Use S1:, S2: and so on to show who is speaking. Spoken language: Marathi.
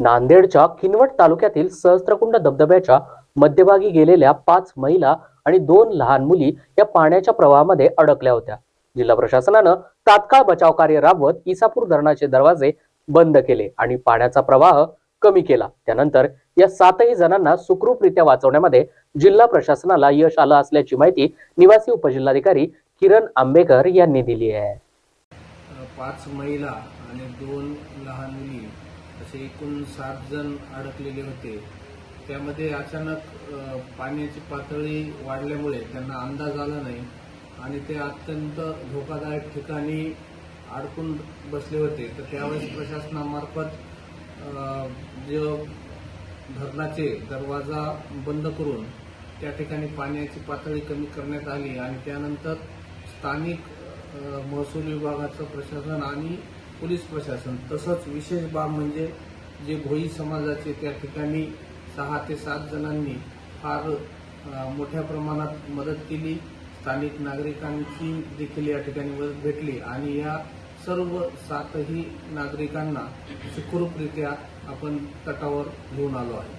S1: नांदेडच्या किनवट तालुक्यातील सहस्त्रकुंड धबधब्याच्या मध्यभागी गेलेल्या पाच महिला आणि दोन लहान मुली या पाण्याच्या प्रवाहामध्ये अडकल्या होत्या. जिल्हा प्रशासनानं तात्काळ बचाव कार्य राबवत इसापूर धरणाचे दरवाजे बंद केले आणि पाण्याचा प्रवाह कमी केला. त्यानंतर या सातही जणांना सुखरूपरित्या वाचवण्यामध्ये जिल्हा प्रशासनाला यश आलं असल्याची माहिती निवासी उपजिल्हाधिकारी किरण आंबेकर यांनी दिली आहे.
S2: पाच महिला आणि दोन लहान मुली असे एकूण सात जण अडकलेले होते. त्यामध्ये अचानक पाण्याची पातळी वाढल्यामुळे त्यांना अंदाज आला नाही आणि ते अत्यंत धोकादायक ठिकाणी अडकून बसले होते. तर त्यावेळेस प्रशासनामार्फत जे धरणाचे दरवाजा बंद करून त्या ठिकाणी पाण्याची पातळी कमी करण्यात आली आणि त्यानंतर स्थानिक महसूल विभागाचं प्रशासन आणि पोलीस प्रशासन तसंच विशेष बाब म्हणजे जे भोई समाजाचे त्या ठिकाणी सहा ते सात जणांनी फार मोठ्या प्रमाणात मदत केली. स्थानिक नागरिकांची देखील या ठिकाणी मदत भेटली आणि या सर्व सातही नागरिकांना सुखरूपरित्या आपण तटावर घेऊन आलो आहे.